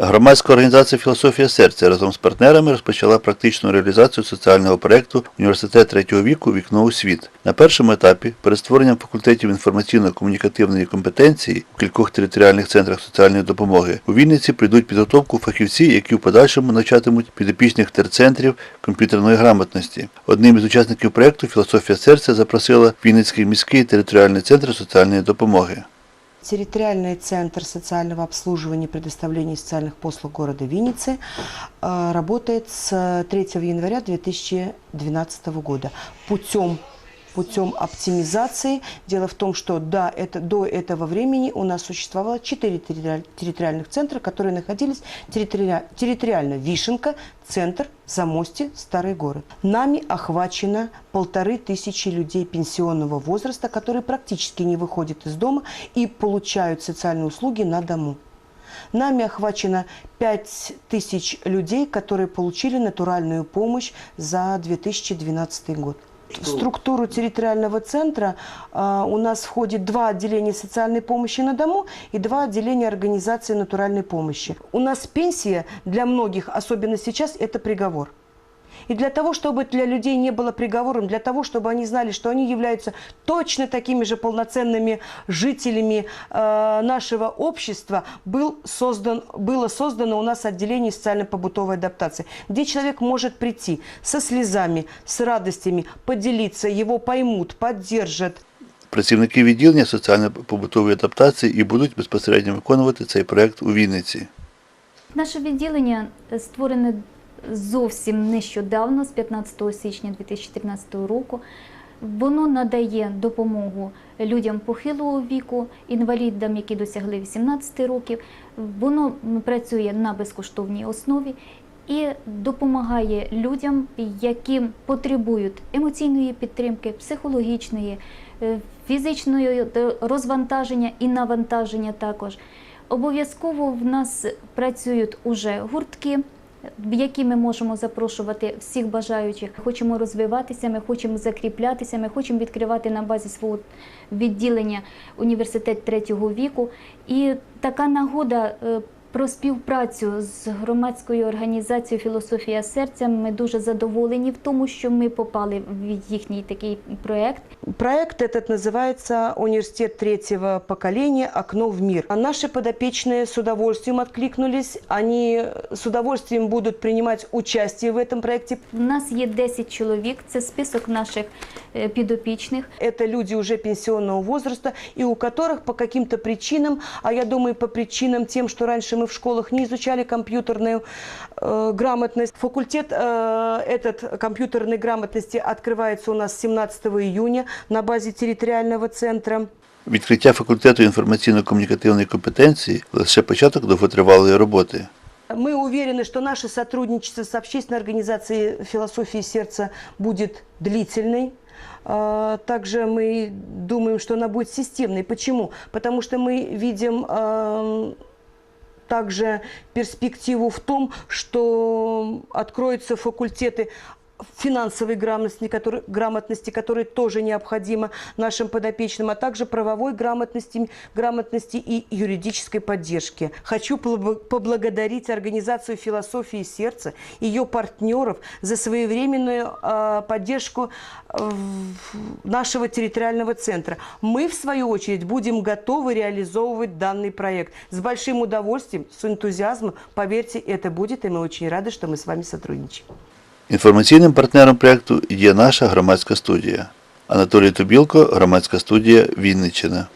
Громадська організація Філософія серця разом з партнерами розпочала практичну реалізацію соціального проєкту Університет третього віку Вікно у світ. На першому етапі перед створенням факультетів інформаційно-комунікативної компетенції у кількох територіальних центрах соціальної допомоги у Вінниці прийдуть підготовку фахівці, які в подальшому навчатимуть підопічних терцентрів комп'ютерної грамотності. Одним із учасників проєкту Філософія серця запросила Вінницький міський територіальний центр соціальної допомоги. Территориальный центр социального обслуживания и предоставления социальных послуг города Винницы э, работает с 3 января 2012 года путем путем оптимизации. Дело в том, что да, это, до этого времени у нас существовало 4 территориаль- территориальных центра, которые находились территориа- территориально Вишенка, центр, Замостье, Старый город. Нами охвачено полторы тысячи людей пенсионного возраста, которые практически не выходят из дома и получают социальные услуги на дому. Нами охвачено 5 тысяч людей, которые получили натуральную помощь за 2012 год. В структуру территориального центра а, у нас входит два отделения социальной помощи на дому и два отделения организации натуральной помощи. У нас пенсия для многих, особенно сейчас, это приговор. И для того, чтобы для людей не было приговором, для того, чтобы они знали, что они являются точно такими же полноценными жителями э, нашего общества, был создан, было создано у нас отделение социально-побытовой адаптации, где человек может прийти со слезами, с радостями, поделиться, его поймут, поддержат. Працівники відділення соціально-побутової адаптації і будуть безпосередньо виконувати цей проєкт у Вінниці. Наше відділення е, створене зовсім нещодавно, з 15 січня 2014 року. Воно надає допомогу людям похилого віку, інвалідам, які досягли 18 років. Воно працює на безкоштовній основі і допомагає людям, які потребують емоційної підтримки, психологічної, е, фізичної е, розвантаження і навантаження також. Обов'язково в нас працюють уже гуртки, які ми можемо запрошувати всіх бажаючих. Хочемо розвиватися, ми хочемо закріплятися, ми хочемо відкривати на базі свого відділення університет третього віку. І така нагода. е, Про співпрацю з громадською організацією Філософія серця ми дуже задоволені в тому, що ми попали в їхній такий проект. Проект этот называется «Университет третьего поколения. Окно в мир». А Наши подопечные с удовольствием откликнулись. Они с удовольствием будут принимать участие в этом проекте. У нас є 10 чоловік, це список наших е, підопічних. Это люди уже пенсионного возраста, и у которых по каким-то причинам, а я думаю, по причинам тем, что раньше мы в школах не изучали компьютерную э, грамотность. Факультет э, этот компьютерной грамотности открывается у нас 17 июня на базе территориального центра. Відкриття факультету інформаційно-комунікативної компетенції лише початок довготривалої роботи. Мы уверены, что наше сотрудничество с общественной организацией «Философии сердца» будет длительной. А, Также мы думаем, что она будет системной. Почему? Потому что мы видим ам, также перспективу в том, что откроются факультеты финансовой грамотности, которые, грамотности, которые тоже необходимы нашим подопечным, а также правовой грамотности, грамотности и юридической поддержки. Хочу побл- поблагодарить организацию «Философии сердца», ее партнеров за своевременную э, поддержку э, нашего территориального центра. Мы, в свою очередь, будем готовы реализовывать данный проект. С большим удовольствием, с энтузиазмом. Поверьте, это будет, и мы очень рады, что мы с вами сотрудничаем. Інформаційним партнером проєкту є наша громадська студія. Анатолій Тубілко, громадська студія Вінниччина.